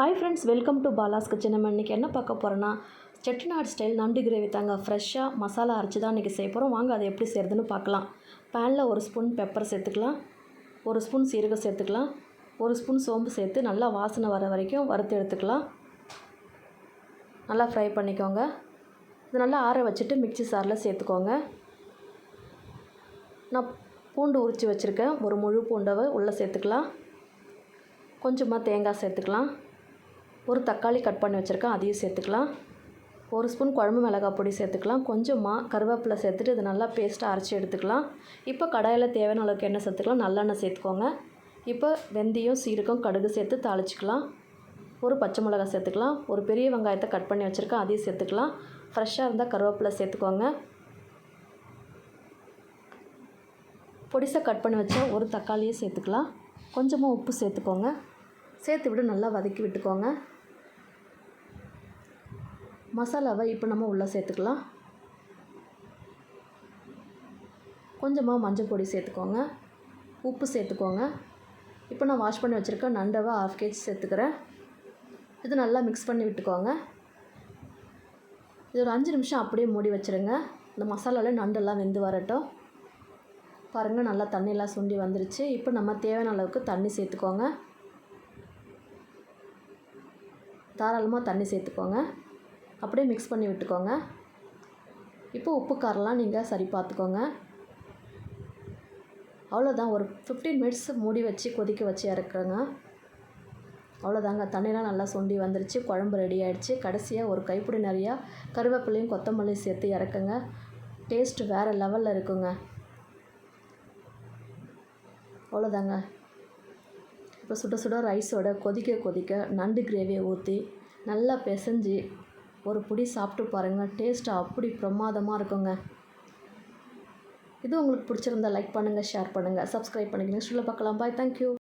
Hi friends welcome to Bala's kitchen நம்ம இன்றைக்கி என்ன பார்க்க போகிறோன்னா செட்டிநாடு ஸ்டைல் நண்டு கிரேவி தாங்க. ஃப்ரெஷ்ஷாக மசாலா அரைச்சி தான் இன்றைக்கி செய்ய போகிறோம் வாங்க அதை எப்படி செய்கிறதுன்னு பார்க்கலாம். பேனில் ஒரு ஸ்பூன் பெப்பர் சேர்த்துக்கலாம். ஒரு ஸ்பூன் சீரகம் சேர்த்துக்கலாம். ஒரு ஸ்பூன் சோம்பு சேர்த்து நல்லா வாசனை வர வரைக்கும் வறுத்து எடுத்துக்கலாம். நல்லா ஃப்ரை பண்ணிக்கோங்க. இது நல்லா ஆற வச்சுட்டு மிக்சி சாரில் சேர்த்துக்கோங்க. நான் பூண்டு உரித்து வச்சுருக்கேன். ஒரு முழு பூண்டவை உள்ளே சேர்த்துக்கலாம். கொஞ்சமாக தேங்காய் சேர்த்துக்கலாம். ஒரு தக்காளி கட் பண்ணி வச்சுருக்கேன் அதையும் சேர்த்துக்கலாம். ஒரு ஸ்பூன் குழம்பு மிளகாய் பொடி சேர்த்துக்கலாம். கொஞ்சமாக கருவேப்பிலை சேர்த்துட்டு இது நல்லா பேஸ்ட்டாக அரைச்சி எடுத்துக்கலாம். இப்போ கடாயில் தேவையான அளவுக்கு எண்ணெய் சேர்த்துக்கலாம். நல்லெண்ணெய் சேர்த்துக்கோங்க. இப்போ வெந்தயம் சீரகம் கடுகு சேர்த்து தாளிச்சிக்கலாம். ஒரு பச்சை மிளகாய் சேர்த்துக்கலாம். ஒரு பெரிய வெங்காயத்தை கட் பண்ணி வச்சுருக்கேன் அதையும் சேர்த்துக்கலாம். ஃப்ரெஷ்ஷாக இருந்தால் கருவேப்பிலை சேர்த்துக்கோங்க. பொடிசை கட் பண்ணி வச்சா ஒரு தக்காளியை சேர்த்துக்கலாம். கொஞ்சமாக உப்பு சேர்த்துக்கோங்க. சேர்த்து விட்டு நல்லா வதக்கி விட்டுக்கோங்க. மசாலாவை இப்போ நம்ம உள்ளே சேர்த்துக்கலாம். கொஞ்சமாக மஞ்சள் பொடி சேர்த்துக்கோங்க. உப்பு சேர்த்துக்கோங்க. இப்போ நான் வாஷ் பண்ணி வச்சுருக்க நண்டவை ஆஃப் கேஜி சேர்த்துக்கிறேன். இது நல்லா மிக்ஸ் பண்ணி விட்டுக்கோங்க. இது ஒரு அஞ்சு நிமிஷம் அப்படியே மூடி வச்சுருங்க. இந்த மசாலாவில் நண்டெல்லாம் வெந்து வரட்டும். பாருங்கள் நல்லா தண்ணியெல்லாம் சுண்டி வந்துருச்சு. இப்போ நம்ம தேவையான அளவுக்கு தண்ணி சேர்த்துக்கோங்க. தாராளமாக தண்ணி சேர்த்துக்கோங்க. அப்படியே மிக்ஸ் பண்ணி விட்டுக்கோங்க. இப்போ உப்பு காரெலாம் நீங்கள் சரி பார்த்துக்கோங்க. அவ்வளோதான் ஒரு ஃபிஃப்டீன் மினிட்ஸ் மூடி வச்சு கொதிக்க வச்சு இறக்குறேங்க. அவ்வளோதாங்க தண்ணிலாம் நல்லா சுண்டி வந்துருச்சு. குழம்பு ரெடி ஆகிடுச்சு கடைசியாக ஒரு கைப்பிடி நிறையா கருவேப்பிலையும் கொத்தமல்லியும் சேர்த்து இறக்குங்க. டேஸ்ட் வேறு லெவலில் இருக்குங்க. அவ்வளோதாங்க இப்போ சுட சுட ரைஸோட கொதிக்க கொதிக்க நண்டு கிரேவியை ஊற்றி நல்லா பிசைஞ்சு ஒரு பிடி சாப்பிட்டு பாருங்கள் டேஸ்ட்டு அப்படி பிரமாதமாக இருக்குங்க. இது உங்களுக்கு பிடிச்சிருந்தா லைக் பண்ணுங்கள் ஷேர் பண்ணுங்கள் சப்ஸ்கிரைப் பண்ணிக்கங்க நெக்ஸ்ட்டில் பார்க்கலாம். Bye thank you